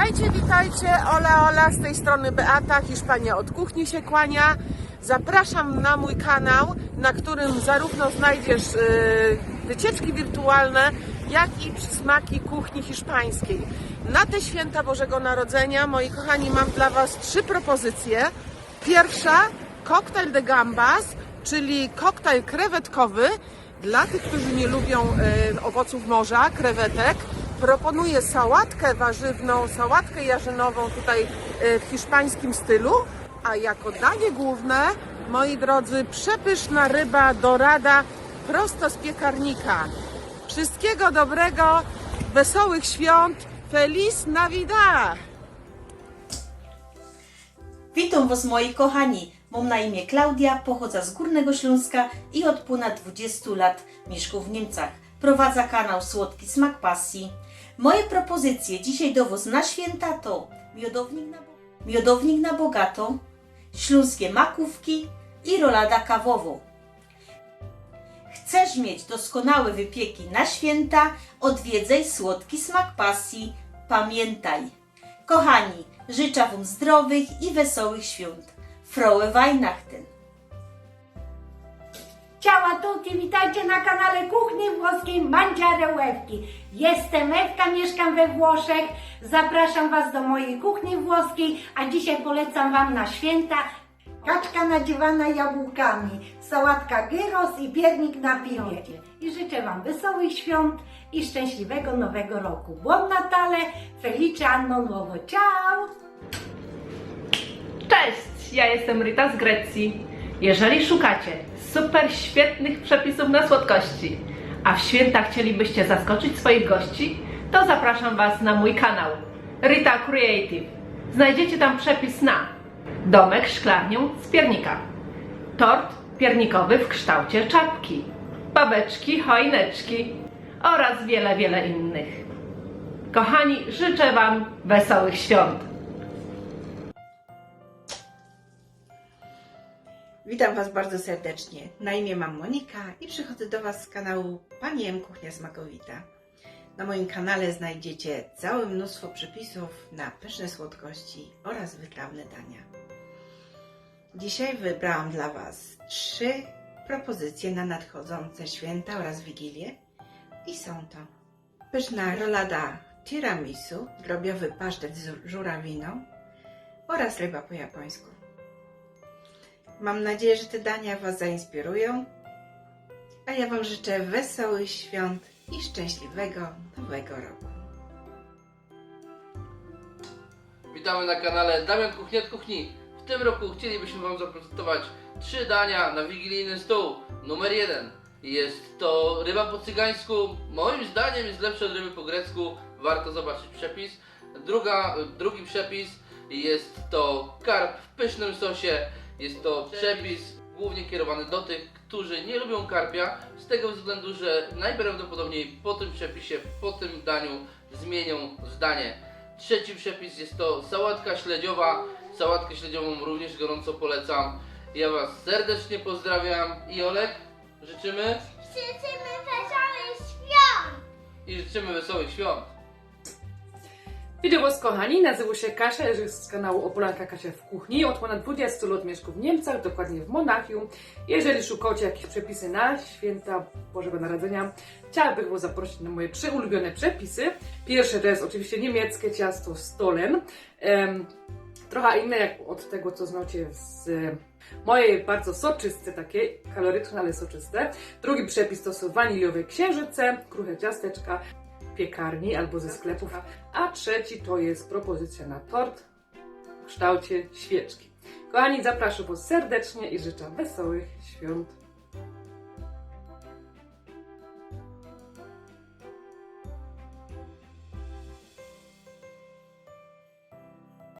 Witajcie, witajcie, ola ola, z tej strony Beata, Hiszpania od kuchni się kłania. Zapraszam na mój kanał, na którym zarówno znajdziesz y, wycieczki wirtualne, jak i przysmaki kuchni hiszpańskiej. Na te święta Bożego Narodzenia, moi kochani, mam dla Was trzy propozycje. Pierwsza, koktajl de gambas, czyli koktajl krewetkowy dla tych, którzy nie lubią y, owoców morza, krewetek. Proponuję sałatkę warzywną, sałatkę jarzynową tutaj y, w hiszpańskim stylu, a jako danie główne, moi drodzy, przepyszna ryba dorada prosto z piekarnika. Wszystkiego dobrego, wesołych świąt, Feliz Navidad! Witam Was moi kochani. Mam na imię Klaudia, pochodzę z Górnego Śląska i od ponad 20 lat mieszkam w Niemcach. Prowadzę kanał Słodki Smak Pasji. Moje propozycje dzisiaj do Was na święta to miodownik na, miodownik na bogato, śląskie makówki i rolada kawowo. Chcesz mieć doskonałe wypieki na święta? Odwiedzaj Słodki Smak Pasji. Pamiętaj! Kochani, życzę Wam zdrowych i wesołych świąt. Frohe Weihnachten! Ciao a tutti, witajcie na kanale Kuchni Włoskiej Mangiare Łewki. Jestem Ewka, mieszkam we Włoszech. Zapraszam Was do mojej kuchni włoskiej, a dzisiaj polecam Wam na święta kaczka nadziewana jabłkami, sałatka gyros i piernik na piwie. I życzę Wam wesołych świąt i szczęśliwego nowego roku. Buon Natale, felice anno nuovo. Ciao! Cześć, ja jestem Rita z Grecji. Jeżeli szukacie super świetnych przepisów na słodkości, a w święta chcielibyście zaskoczyć swoich gości, to zapraszam Was na mój kanał Rita Creative. Znajdziecie tam przepis na domek szklarnią z piernika, tort piernikowy w kształcie czapki, babeczki, choineczki oraz wiele, wiele innych. Kochani, życzę Wam wesołych świąt! Witam Was bardzo serdecznie. Na imię mam Monika i przychodzę do Was z kanału Pani M Kuchnia Smakowita. Na moim kanale znajdziecie całe mnóstwo przepisów na pyszne słodkości oraz wytrawne dania. Dzisiaj wybrałam dla Was trzy propozycje na nadchodzące święta oraz Wigilię i są to pyszna rolada tiramisu, drobiowy pasztet z żurawiną oraz ryba po japońsku. Mam nadzieję, że te dania Was zainspirują, a ja Wam życzę wesołych świąt i szczęśliwego nowego roku. Witamy na kanale Damian Kuchni od Kuchni. W tym roku chcielibyśmy Wam zaprezentować trzy dania na wigilijny stół. Numer jeden jest to ryba po cygańsku. Moim zdaniem jest lepsza od ryby po grecku. Warto zobaczyć przepis. Druga, drugi przepis jest to karp w pysznym sosie. Jest to przepis głównie kierowany do tych, którzy nie lubią karpia, z tego względu, że najprawdopodobniej po tym przepisie, po tym daniu zmienią zdanie. Trzeci przepis jest to sałatka śledziowa. Sałatkę śledziową również gorąco polecam. Ja Was serdecznie pozdrawiam i Olek, życzymy Życzymy wesołych świąt! i życzymy wesołych świąt. Witam Was kochani, nazywam się Kasia, jestem z kanału Opolanka Kasia w kuchni. Od ponad 20 lat mieszkam w Niemcach, dokładnie w Monachium. Jeżeli szukacie jakieś przepisy na święta Bożego Narodzenia, chciałabym Was zaprosić na moje trzy ulubione przepisy. Pierwsze to jest oczywiście niemieckie ciasto Stolen. Em, trochę inne jak od tego, co znacie z mojej bardzo soczyste, takie kaloryczne, ale soczyste. Drugi przepis to są waniliowe księżyce, kruche ciasteczka, piekarni albo ze sklepów, a trzeci to jest propozycja na tort w kształcie świeczki. Kochani, zapraszam Was serdecznie i życzę wesołych świąt.